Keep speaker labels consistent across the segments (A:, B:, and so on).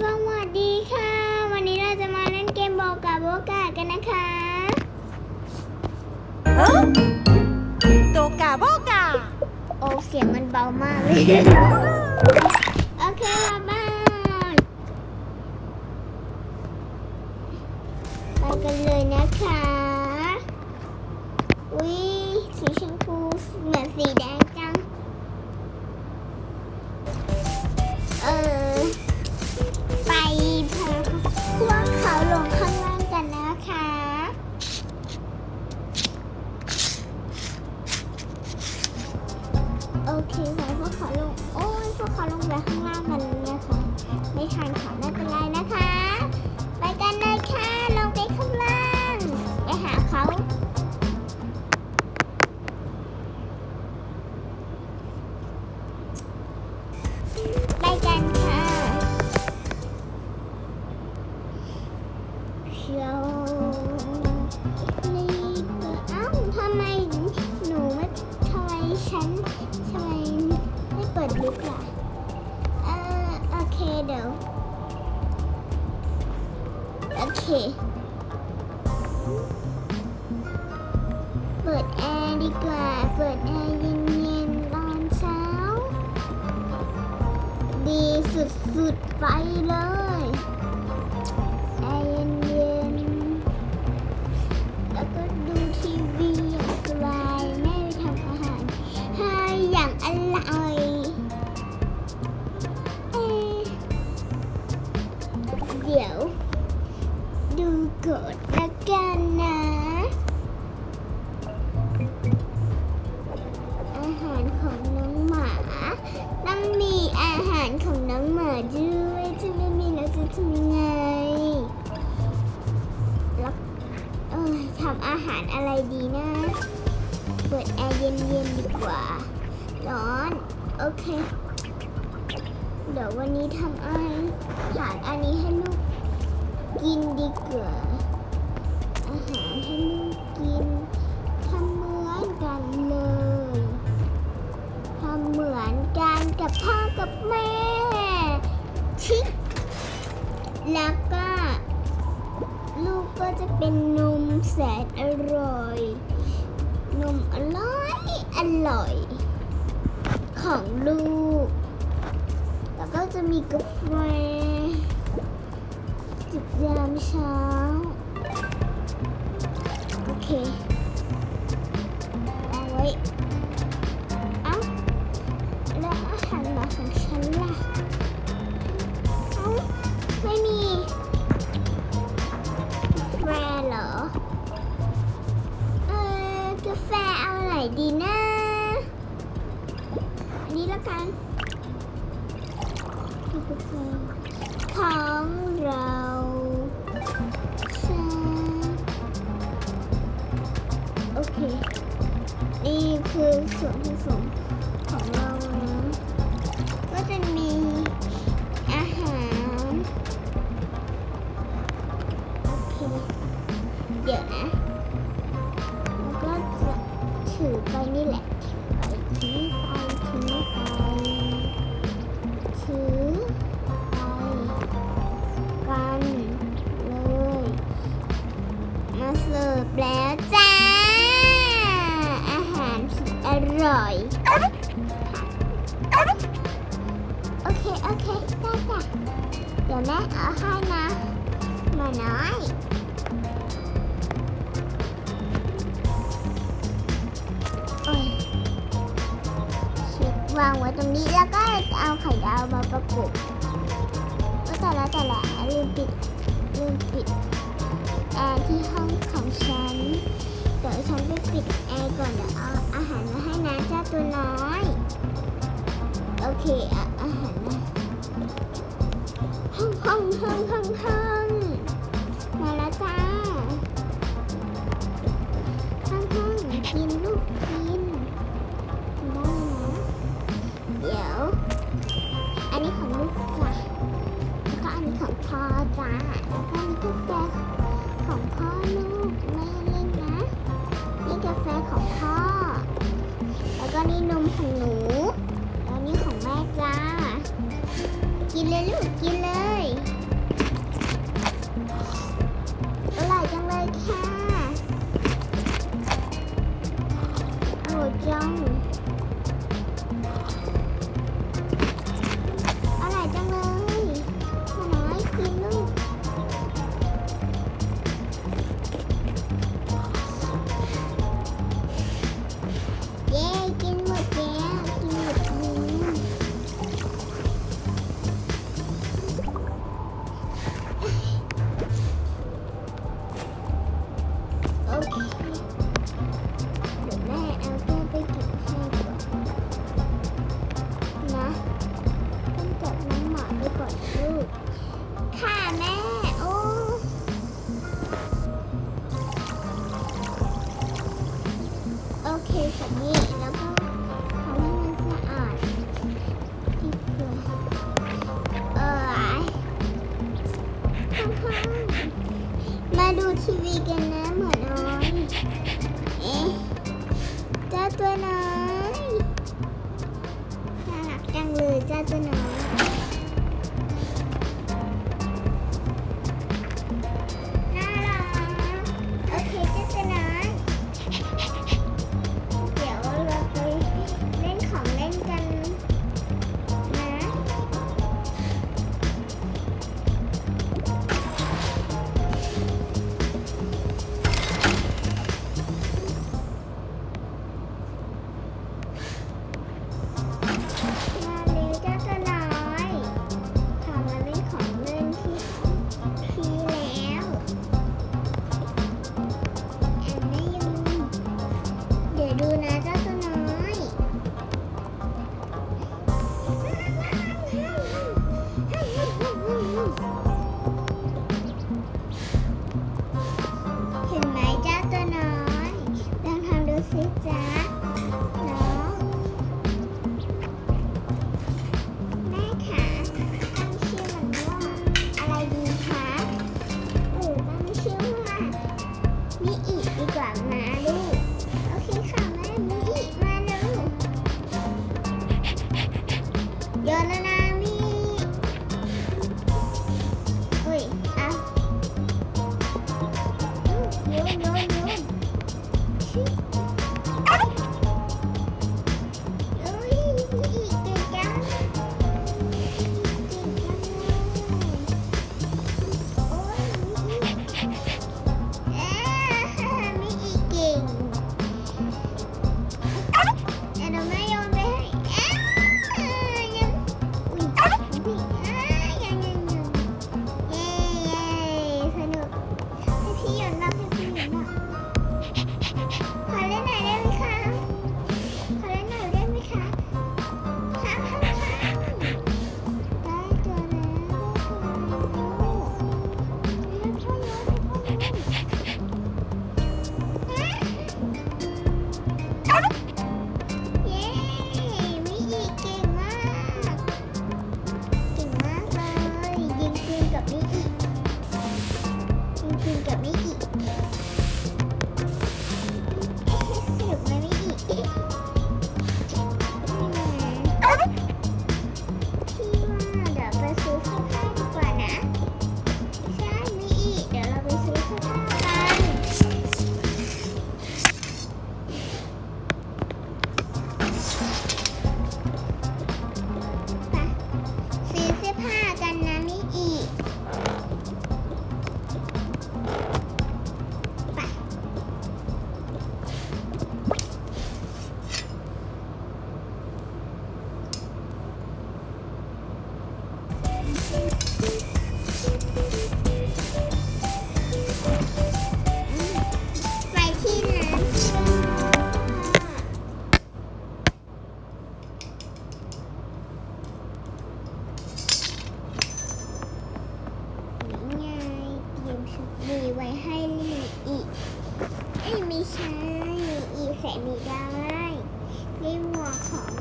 A: สวัสดีค่ะ วันนี้เราจะมาเล่นเกมบอกกับโบกากันนะคะ
B: เอ้อโตกาโบกา
A: โอ้เสียงมันเบามากเลย โอเคมาบ้านไปกันเลยนะคะอุ้ยสีชมพูเหมือนสีแดง ปิดลิฟต์ล่ะเออโอเคเดี๋ยว โอเค เปิดแอร์ดีกว่า เปิดแอร์เย็นๆตอนเช้า ดีสุดๆไปเลย เดี๋ยววันนี้ทำอาหารอันนี้ให้ลูกกินดีกว่าอาหารให้ลูกกินทำเหมือนกันเลยทำเหมือนกันกับพ่อกับแม่ชิคแล้วก็ลูกก็จะเป็นนมแสนอร่อย นมอร่อยอร่อย ของลูก ก็จะมีกาแฟจิบยามเช้า โอเค เอาไว้เอ้าแล้วอาหารหมาของฉันล่ะ เอ้า ไม่มีกาแฟเหรอ เออกาแฟเอาอะไรดีนะ อันนี้ละกัน ของเราโอเค นี่คือส่วนผสม ร่อย โอเค โอเค ได้จ้ะ เดี๋ยวแม่เอาให้นะ มาน้อยช็ควางไว้ตรงนี้แล้วก็เอาไข่ดาวมาประกบก็แต่ละแต่ละลืมปิดลืมปิดแอร์ที่ห้องของฉัน เดี๋ยวฉันไปปิด ก่อนเดี๋ยวเอาอาหารมาให้นะเจ้าตัวน้อย โอเคอะ นี่นมของหนู แล้วนี่ของแม่จ้า กินเลยลูก กินเลย Okay. Bye for. ใช่อีแส่ไม่ได้ในหมวกของ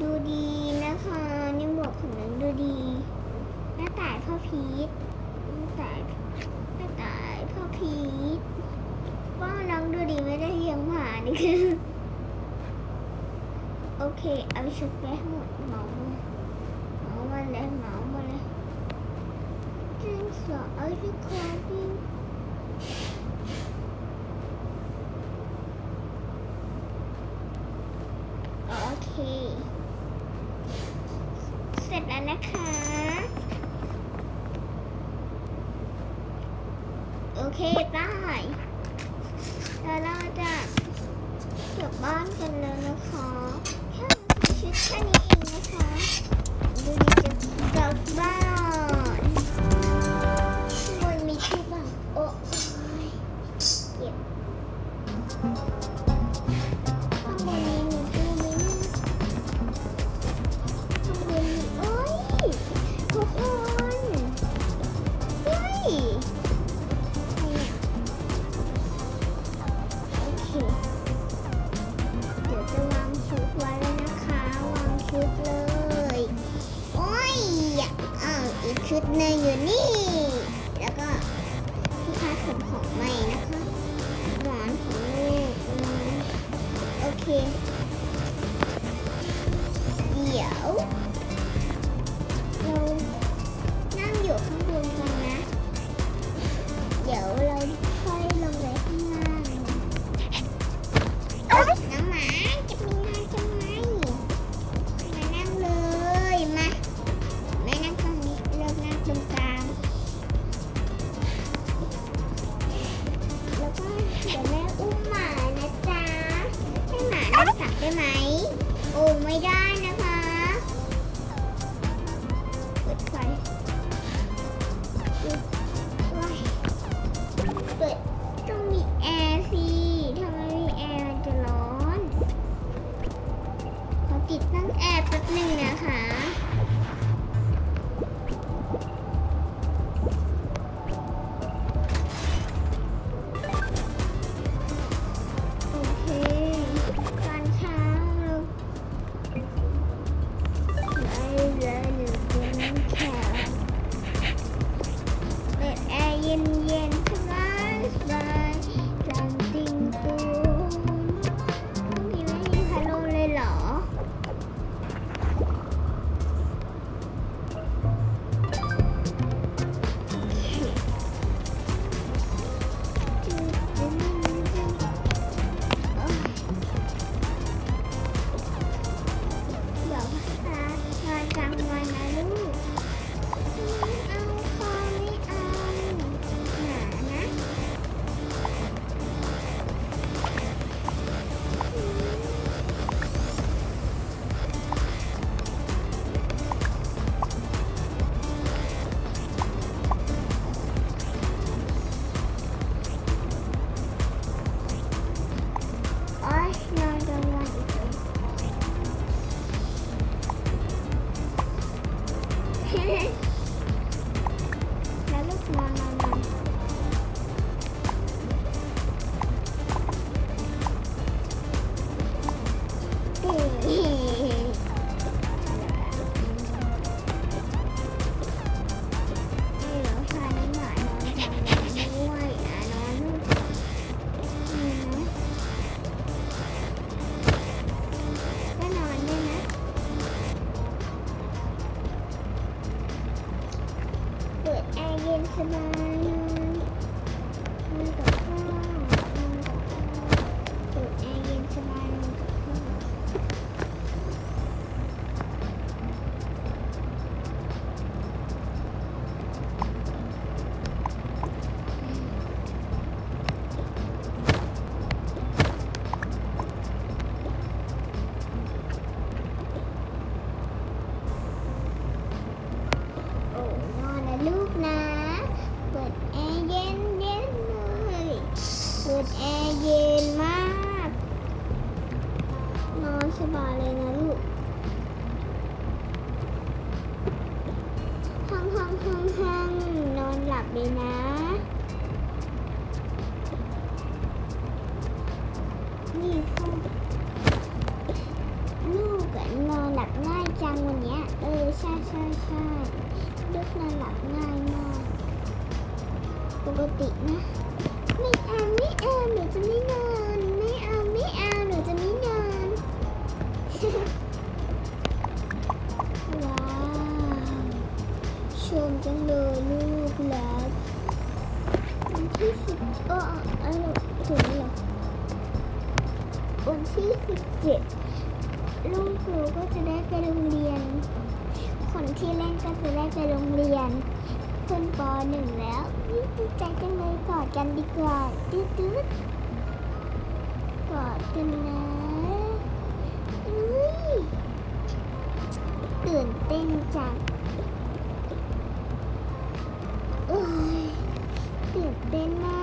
A: ดูดีนะคะในหมวกของนั้นดูดีหน้าตายพ่อพีทหน้าตายหน้าตายพ่อพีทว่าน้องดูดีไม่ได้ยังผ่านี่คือโอเค เอาชุดแปให้หมดหมอหมอมาเลยหมอมาเลยจึงสอนเอาชุกคน นะะโอเคบายแล้วเราจะกลับบ้านกันแล้วนะคะแค่ชุดแค่นี้เองนะคะดูดีจะกลับบ้านมันมีที่บบโอ้ยเก็บ 嗯 ก็อนุถึงเนี่ยวันที่สิบเจ็ดลูกหรูก็จะได้ไปโรงเรียน คนที่เล่นก็จะได้ไปโรงเรียนขึ้นปหนึ่งแล้วดีใจจังเลยกอดกันดีกว่าดื้อกอดกันนะตื่นเต้นจัง ตื่น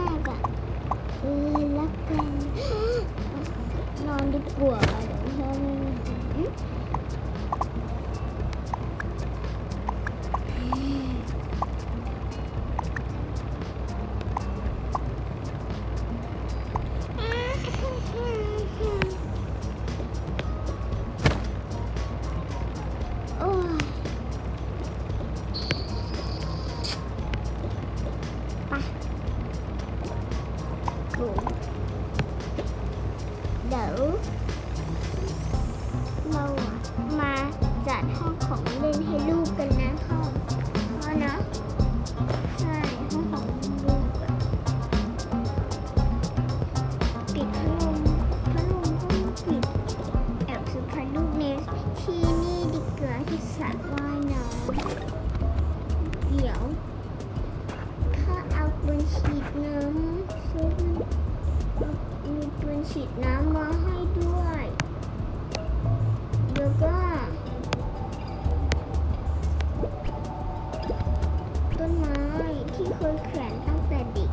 A: คยแขวนตั้งแต่เด็ก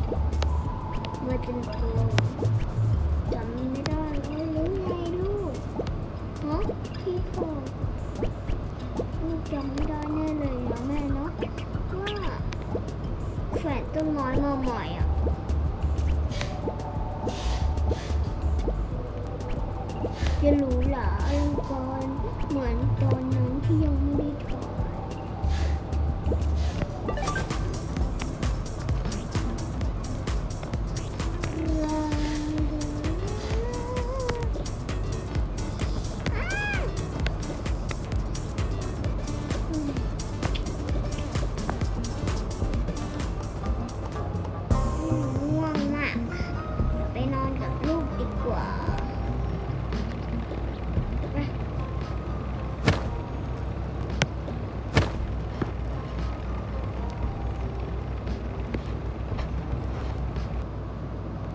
A: มาจนโตจำไม่ได้เลยหรือไงลูกฮะพี่พงษ์ลูกจำไม่ได้แน่เลยนะแม่เนาะว่าแขวนต้นไม้มาใหม่อะจะรู้เหรออลังกรเหมือนตอนนั้นที่ยัง